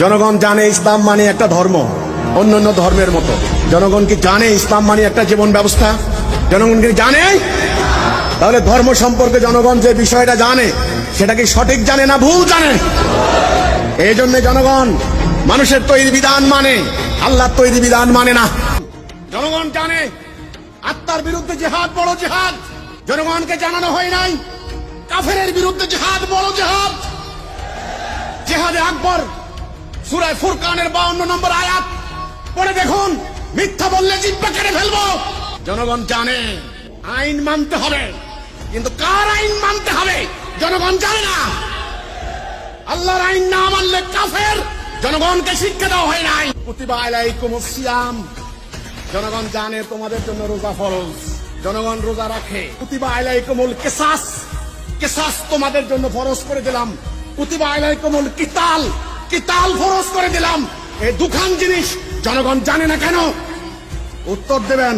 জনগণ জানে ইসলাম মানে একটা ধর্ম, অন্যান্য ধর্মের মতো। জনগণ কি জানে ইসলাম মানে একটা জীবন ব্যবস্থা? জনগণ কি জানে? তাহলে ধর্ম সম্পর্কে জনগণ যে বিষয়টা জানে, সেটা কি সঠিক জানে না ভুল জানে? এই জন্য জনগণ, মানুষের তৈরি বিধান মানে আল্লাহর তৈরি বিধান মানে না। জনগণ জানে, আত্মার বিরুদ্ধে জেহাদ বড় জেহাদ। জনগণকে জানানো হয় নাই, কাফেরের বিরুদ্ধে জেহাদ বড় জেহাদ। জেহাদে আকবর সুরায় ফুরকানের বাউন্ন নম্বর আয়াত। পড়ে দেখুন, মিথ্যা বললে জিব্বা কেটে ফেলব। জনগণ জানে, আইন মানতে হবে। কিন্তু কার আইন মানতে হবে, জনগণ জানে না। আল্লাহর আইন না মানলে কাফের জনগণকে শিক্ষা দেওয়া হয় নাই। প্রতিভা জনগণ জানে তোমাদের জন্য রোজা ফরজ। জনগণ রোজা রাখে। আলাইকুমুল কেসাস। কেসাস তোমাদের জন্য ফরজ করে দিলাম। কুতিবা আলাইকুমুল কিতাল। কিতাল ফরজ করে দিলাম? এই দুখান জিনিস জনগণ জানে না কেন? উত্তর দেবেন।